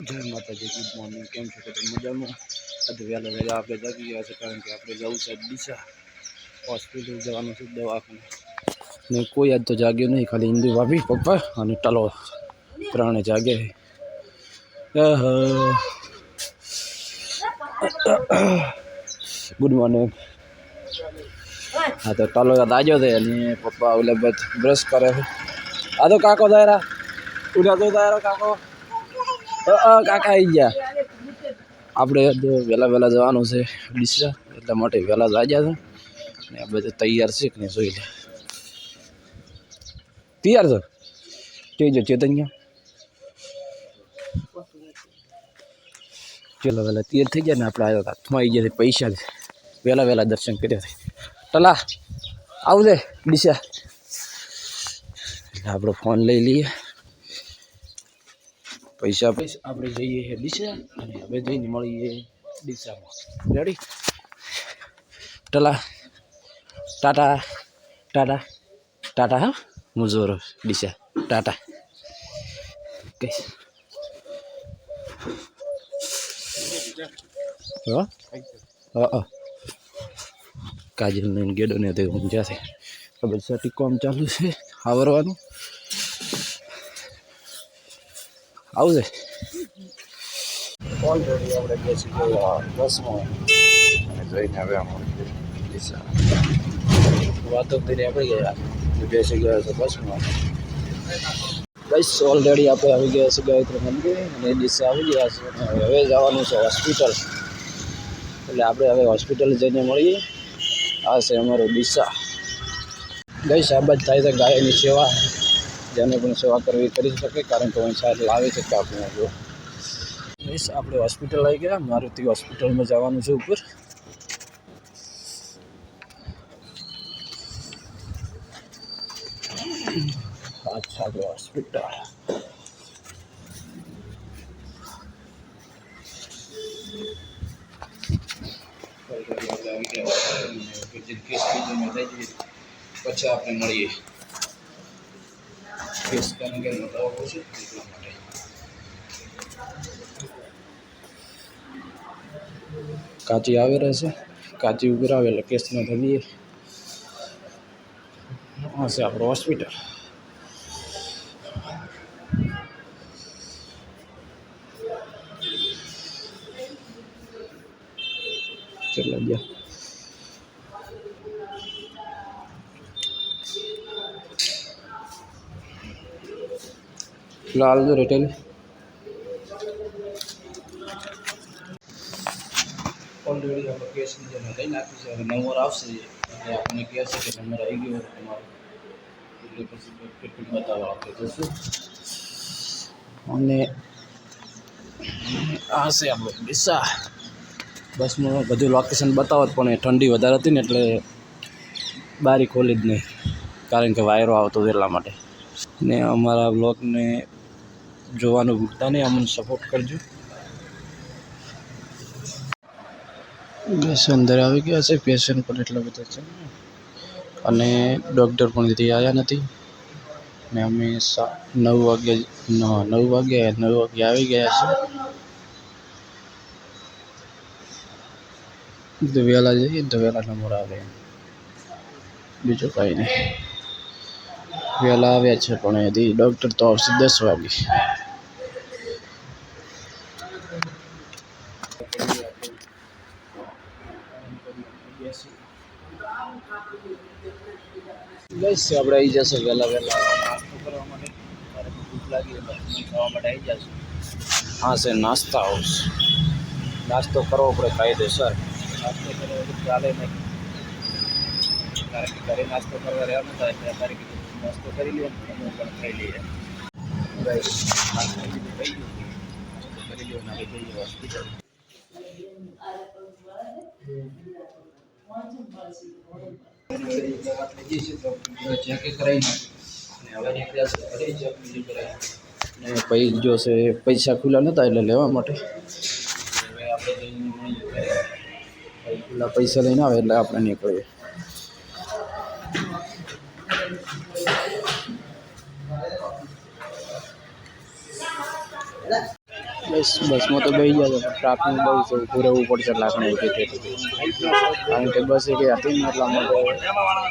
જય માતાજી good morning કેમ છો કે મજામાં આજે વહેલા વહેલા આપણે જાગી ગયા છે કારણ કે આપણે જવું છે ડીસા હોસ્પિટલ જવાનું છે દવાખાને ને કોઈ આજ તો જાગ્યો નહીં ખાલી ઇન્દુ ભાભી પપ્પા અને ટલો ત્રણે જાગે ગુડ મોર્નિંગ હા તો ટલો દાજો છે અને પપ્પા ઓલે બધ બ્રશ કરે છે આ તો કાકો દાયરા ઉડા તો દાયરા કાકો અ, અ, કાકા આવી ગયા. આપણે તો વહેલા વહેલા જવાનું છે ડીસા, એટલા માટે વહેલા જ આવ્યા છે. ને આપણે તો તૈયાર છે નહીં જોઈ લે. તૈયાર છો? જોઈજો ચેતન્ય ચલો વહેલા તૈયાર થઈ ગયા ને આપણે આવ્યા હતા હાથમાં આવી ગયા છે પૈસા વહેલા વહેલા દર્શન કર્યા છે. ટલા, આવજે ડીસા. એટલે આપણો ફોન લઈ લઈએ. પૈસા આપણે જઈએ છીએ ડીસા અને હવે જઈને મળીએ ડીસામાં રેડી ટલા. ટાટા. ટાટા. ટાટા, હા? મુજોરો ડીસા ટાટા. કહીશ હા? હા કાજલ ને ગેડો ને તે ઊંઝા છે. ખબર છે કોમ ચાલુ છે. આવરવાનું. આવશે ઓલરેડી આપણે બેસી ગયા બસમાં અને જઈને હવે વાતો કરીને આપણે ગયા. બેસી ગયા છે બસમાં બસ ઓલરેડી આપણે આવી ગયા છે ગાયત્રી મંદિર અને દિશા આવી ગયા છે હવે જવાનું છે હોસ્પિટલ એટલે આપણે હવે હોસ્પિટલ જઈને મળીએ. આ છે અમારો દિશા. ગઈ સાબત થાય છે ગાયની સેવા. જેને પણ સેવા કરવી એ કરી શકે કારણ કે અહીં સાહેબ લાવી શકે આપણે જો બસ આપણે હોસ્પિટલ આવી ગયા મારુતિ હોસ્પિટલમાં જવાનું છે ઉપર અચ્છા આપણે હોસ્પિટલ પછી આપણે મળીએ ફેસ કારણ કે મોટા ઓછું છે એટલા માટે કાચી આવે રહેશે કાચી ઉપર આવે એટલે કેસમાં થઈએ હા છે આપણું હોસ્પિટલ ચલો ગયા લાલ જો રિટેલ ઓલરેડી આપણે કેસ જેને લઈ નાખ્યું છે હવે નંબર આવશે એટલે આપણને કહેશે કે નંબર આવી ગયો તમારો એટલે પછી ટ્રીટમેન્ટ બતાવવા આપણે જશું અને આ છે આપણો ડીસા બસમાં બધું લોકેશન બતાવો જ પણ એ ઠંડી વધારે હતી ને એટલે બારી ખોલી જ નહીં કારણ કે વાયરો આવતો એટલા માટે ને અમારા બ્લોગને જોવાનું ભૂલતા નહીં, અમને સપોર્ટ કરજો. બસ અંદર આવી ગયા છે પેશન્ટ પણ એટલા બધા છે. અને ડૉક્ટર પણ હજી આવ્યા નથી. ને અમે નવ વાગે નવ વાગે નવ વાગે આવી ગયા છે. તો વહેલા જઈએ તો વહેલા નંબર આવે. બીજું કાંઈ નહીં. વહેલા આવ્યા છે પણ હજી ડૉક્ટર તો આવશે દસ વાગે. બસ આપણે આવી જશે વહેલા વહેલા નાસ્તો કરવા માટે ત્યારે ભૂખ લાગી એટલે આપણે ખાવા માટે આવી જશે હા છે નાસ્તા હાઉસ નાસ્તો કરવો પડે કાયદેસર નાસ્તો કરવો વગર ચાલે નહીં કારણ કે ઘરે નાસ્તો કરવા રહ્યા નતા એટલે અત્યારે કીધું નાસ્તો કરી લઈએ ને અમે પણ ખાઈ લઈએ બસ નાસ્તો કીધું થઈ ગયું નાસ્તો કરી લ્યો ને હવે જઈએ હોસ્પિટલ પછી જો છે પૈસા ખુલ્લા નહોતા એટલે લેવા માટે હવે આપણે જઈને મળીએ ત્યારે પછી ખુલ્લા પૈસા લઈને આવે એટલે આપણે નીકળીએ બસ બસમાં તો બેસી ગયા હતા ટ્રાફિક બહુ છે ઊભું રહેવું પડશે લાકડી ઉભી થઈ કારણ કે બસ એક હતી ને એટલા માટે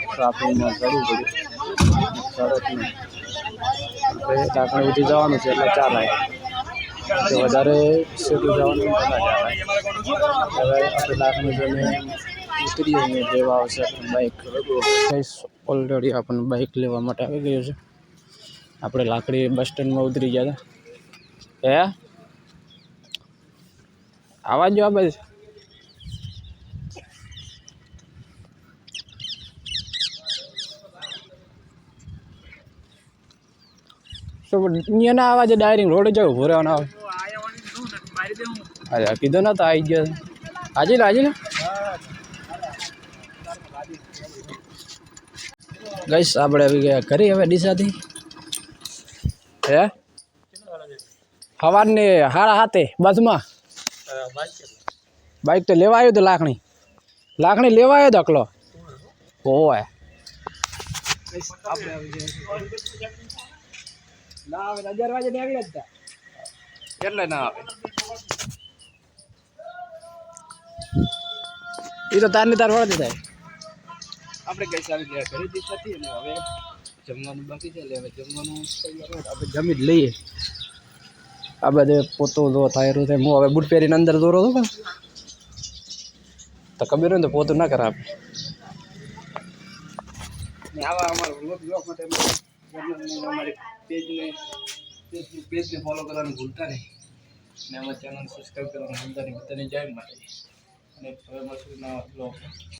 ટ્રાફિકમાં ચડવું પડ્યું સરસ નહીં એટલે લાકડી ઉઠી જવાનું છે એટલે ચાલે તો વધારે સીધું જવાનું હોય તો ના ચાલે હવે આપણે લાકડી જોઈને ઉતરીએ અહીંયા લેવા આવશે બાઇક ઓલરેડી આપણને બાઇક લેવા માટે આવી ગયું છે આપણે લાકડી બસ સ્ટેન્ડમાં ઉતરી ગયા હતા હે આવા જો આ બસ એના છે ડાયરિંગ રોડ જાવ ભોરે આવે. અરે, કીધો ના તો આવી ગયો. હાજી ને હાજી ને. ગઈશ આપણે આવી ગયા ઘરે હવે ડીસાથી. હે? સવારની હાડા હાથે, બસમાં. બાઈક તો લેવા આવ્યો તો લાખણી. લાખણી લેવા આવ્યો તો અકલો. હોય ના આવે અગિયાર વાગે નીકળ્યા જ હતા એટલે ના આવે. એ તો તારની તાર વળતી થાય. આપણે ગઈ સારી ગયા ઘરે દીધા હતી અને હવે જમવાનું બાકી છે એટલે હવે જમવાનું તૈયાર આપણે જમી જ લઈએ. આ બધે પોતો જો થાય રહ્યું થાય હું હવે બૂટ પહેરીને અંદર દોરો હતો તો ખબર હોય ને તો પોતું ના કરે આપણે. આવા અમારા પેજને ફોલો કરવાનું ભૂલતા નહીં. ને અમારી ચેનલ સબસ્ક્રાઈબ કરવાનું ભૂલતા નહીં. બધાને જય માટે અને